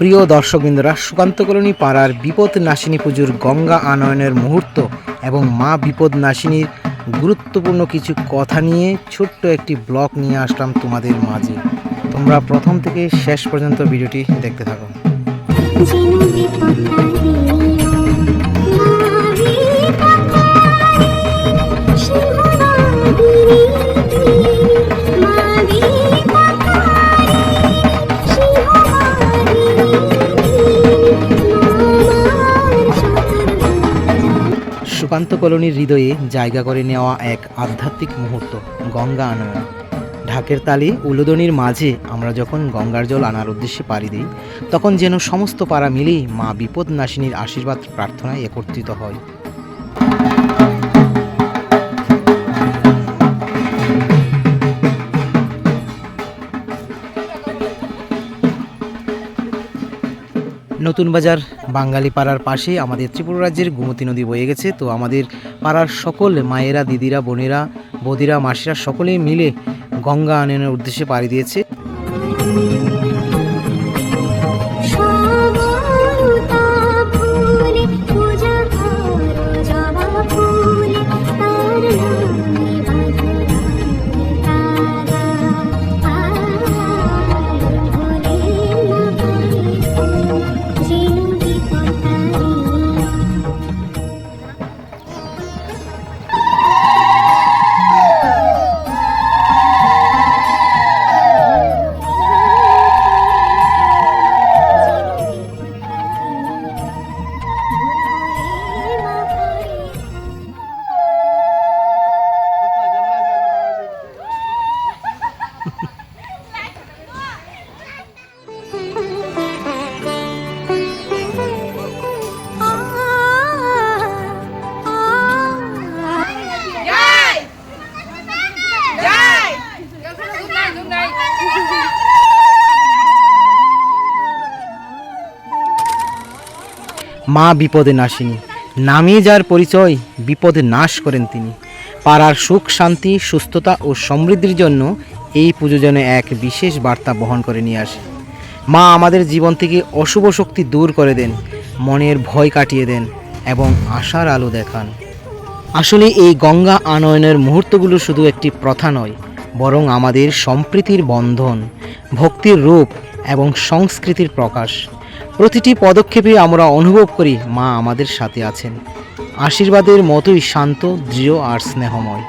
প্রিয় দর্শকবৃন্দরা, সুকান্ত কলোনি পাড়ার বিপদ নাশিনী পুজোর গঙ্গা আনয়নের মুহূর্ত এবং মা বিপদ নাশিনীর গুরুত্বপূর্ণ কিছু কথা নিয়ে ছোট্ট একটি ব্লক নিয়ে আসলাম তোমাদের মাঝে। তোমরা প্রথম থেকে শেষ পর্যন্ত ভিডিওটি দেখতে থাকো। সতর্ক কলোনির হৃদয়ে জায়গা করে নেওয়া এক আধ্যাত্মিক মুহূর্ত, গঙ্গা আনয়ন। ঢাকের তালে উলোদনির মাঝে আমরা যখন গঙ্গার জল আনার উদ্দেশ্যে পাড়ি দিই, তখন যেন সমস্ত পাড়া মিলেই মা বিপদ নাশিনীর আশীর্বাদ প্রার্থনায় একত্রিত হয়। নতুন বাজার বাঙালি পাড়ার পাশে আমাদের ত্রিপুরা রাজ্যের গোমতী নদী বয়ে গেছে। তো আমাদের পাড়ার সকল মায়েরা, দিদিরা, বোনেরা, বদিরা, মাসিরা সকলে মিলে গঙ্গা আনয়নের উদ্দেশ্যে পাড়ি দিয়েছে। মা বিপদে নাশিনী নামে যার পরিচয়, বিপদে নাশ করেন তিনি। পাড়ার সুখ, শান্তি, সুস্থতা ও সমৃদ্ধির জন্য এই পুজো যেন এক বিশেষ বার্তা বহন করে নিয়ে আসে। মা আমাদের জীবন থেকে অশুভ শক্তি দূর করে দেন, মনের ভয় কাটিয়ে দেন এবং আশার আলো দেখান। আসলে এই গঙ্গা আনয়নের মুহূর্তগুলো শুধু একটি প্রথা নয়, বরং আমাদের সম্প্রীতির বন্ধন, ভক্তির রূপ এবং সংস্কৃতির প্রকাশ। প্রতিটি পদক্ষেপে আমরা অনুভব করি মা আমাদের সাথে আছেন। আশীর্বাদের মতোই শান্ত, দৃঢ় আর স্নেহময়।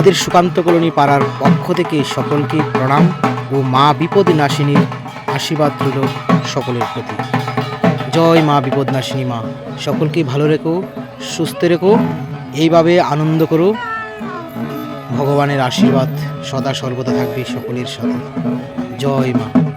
আমাদের সুকান্ত কলোনি পাড়ার পক্ষ থেকে সকলকে প্রণাম ও মা বিপদ নাশিনীর আশীর্বাদ রইল সকলের প্রতি। জয় মা বিপদ নাশিনী মা, সকলকে ভালো রেখো, সুস্থ রেখো, এইভাবে আনন্দ করো। ভগবানের আশীর্বাদ সদা সর্বদা থাকবে সকলের সাথে। জয় মা।